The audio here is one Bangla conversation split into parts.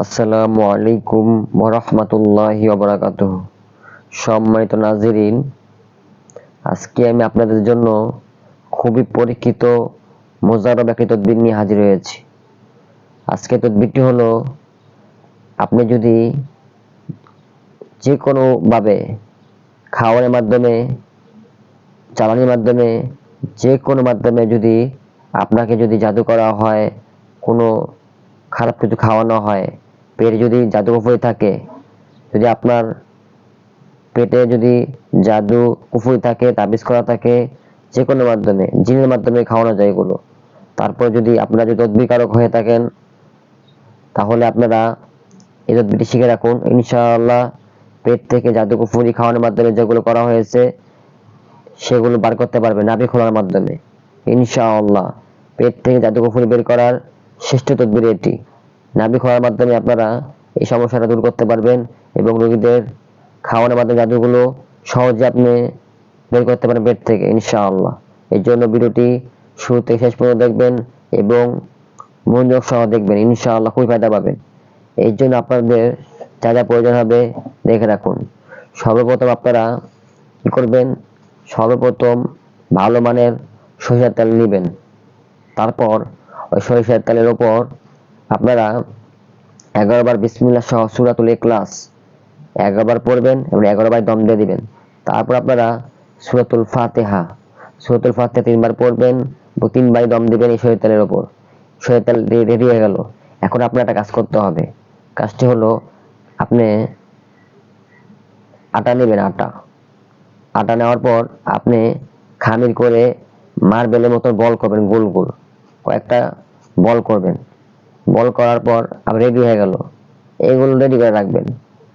আসসালামু আলাইকুম ওরহমতুল্লাহি ওবরাকাতুহ। সম্মানিত নাজিরিন, আজকে আমি আপনাদের জন্য খুবই পরীক্ষিত মোজারব একটি তদবির নিয়ে হাজির হয়েছি। আজকে তদবিরটি হলো, আপনি যদি যে কোনোভাবে খাওয়ানোর মাধ্যমে, চালানির মাধ্যমে যে কোনো মাধ্যমে যদি আপনাকে যদি জাদু করা হয়, কোনো খারাপ কিছু খাওয়ানো হয় পেটে যদি জাদু কুফুরি থাকে, যদি আপনার পেটে যদি জাদু কুফুরি থাকে, তাবিজ করা থাকে যে কোনো মাধ্যমে, জিনের মাধ্যমে খাওয়ানো যায় এগুলো। তারপর যদি আপনারা যদি তদ্বিকারক হয়ে থাকেন, তাহলে আপনারা এই তদ্বিরটি শিখে রাখুন। ইনশাআল্লাহ পেট থেকে জাদু কুফুরি খাওয়ানোর মাধ্যমে যেগুলো করা হয়েছে, সেগুলো বার করতে পারবে নাভি খোলার মাধ্যমে। ইনশাআল্লাহ পেট থেকে জাদু কুফুরি বের করার শ্রেষ্ঠ তদবির এটি। নাভি খোলার মাধ্যমে আপনারা এই সমস্যাটা দূর করতে পারবেন এবং রোগীদের খাওয়ানোর মাধ্যমে জাদুগুলো সহজে আপনি বের করতে পারেন বেড থেকে, ইনশাআল্লাহ। এর জন্য ভিডিওটি শুরু থেকে শেষ পর্যন্ত দেখবেন এবং মনোযোগ সহ দেখবেন, ইনশাআল্লাহ খুবই ফায়দা পাবেন। এর জন্য আপনাদের যা যা প্রয়োজন হবে দেখে রাখুন। সর্বপ্রথম আপনারা কি করবেন? সর্বপ্রথম ভালো মানের সরিষার তেল নেবেন। তারপর ওই সরিষার তেলের ওপর আপনারা এগারো বার বিসমিল্লা সহ সুরাতুল ইখলাস এগারো বার পড়বেন এবং এগারো বার দম দিয়ে দিবেন। তারপর আপনারা সুরাতুল ফাতেহা সুরাতুল ফাতেহা তিনবার পড়বেন এবং তিনবার দম দিবেন এই সরিষার তেলের ওপর। সরিষার তেল রেডি হয়ে গেল। এখন আপনার একটা কাজ করতে হবে। কাজটি হলো আপনি আটা নেবেন আটা। আটা নেওয়ার পর আপনি খামির করে মার্বেলের মতো বল করবেন, গোল গোল। কয়েকটা বল করবেন। বল করার পর রেডি হয়ে গেল। এইগুলো রেডি করে রাখবেন।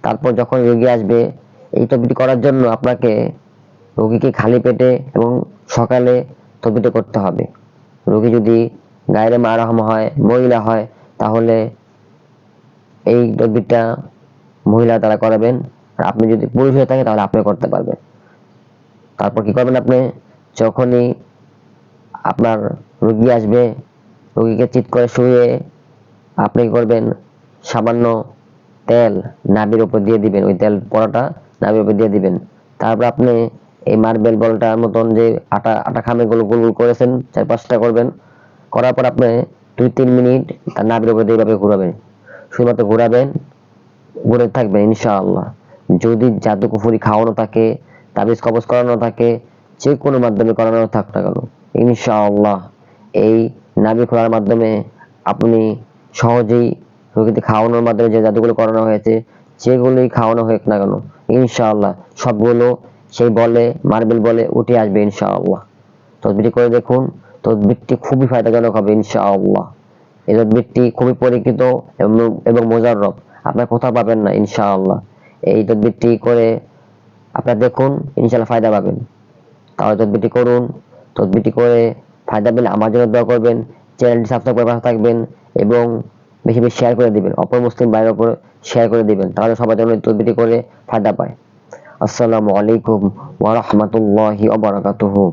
তারপর যখন রোগী আসবে, এই তবিটি করার জন্য আপনাকে রোগীকে খালি পেটে এবং সকালে তবিটি করতে হবে। রোগী যদি গায়ের মারহম হয়, মহিলা হয়, তাহলে এই তদবিরটা মহিলা দ্বারা করাবেন। আর আপনি যদি পুরুষ হয়ে থাকে তাহলে আপনি করতে পারবেন। তারপর কি করবেন আপনি? যখনই আপনার রোগী আসবে, রোগীকে চিৎ করে শুয়ে আপনি করবেন? সামান্য তেল নাভির উপর দিয়ে দিবেন। ওই তেল পড়াটা নাভির উপর দিয়ে দিবেন। তারপর আপনি এই মার্বেল বলটার মতন যে আটা আটা খামে গুলো গোল গোল করেছেন, চার পাঁচটা করবেন। করার পর আপনি দুই তিন মিনিট তার নাভির উপর দিয়ে এইভাবে ঘুরাবেন। শুধুমাত্র ঘুরাবেন, ঘুরে থাকবেন, ইনশাআল্লাহ। যদি জাদু কুফুরি খাওয়ানো থাকে, তাবিজ কবজ করানো থাকে যে কোনো মাধ্যমে করানো থাক না কেন, ইনশাআল্লাহ। এই নাভি খোলার মাধ্যমে আপনি সহজেই রোগীতে খাওয়ানোর মাধ্যমে যে জাদুগুলো করানো হয়েছে, যেগুলোই খাওয়ানো হোক না কেন, ইনশাআল্লাহ সবগুলো সেই বলে, মার্বেল বলে উঠে আসবে ইনশাআল্লাহ। তদবিরটি করে দেখুন, তদবিরটি খুবই ফায়দাজনক হবে ইনশাআল্লাহ। এই তদবিরটি খুবই এবং এবং মোজাররব, আপনার কোথাও পাবেন না ইনশাআল্লাহ। এই তদবিরটি করে আপনার দেখুন, ইনশাআল্লাহ ফায়দা পাবেন। তাহলে তদবিরটি করুন, তদবিরটি করে ফায়দা পেলে আমার জন্য দোয়া করবেন, চ্যানেলটি সাবস্ক্রাইব করে পাশে থাকবেন এবং বেশি বেশি শেয়ার করে দিবেন। অপর মুসলিম ভাইয়ের উপর শেয়ার করে দিবেন, তাহলে সবাই যেন এই করে ফায়দা পায়। আসসালামু আলাইকুম ওয়া বারাকাতুহু।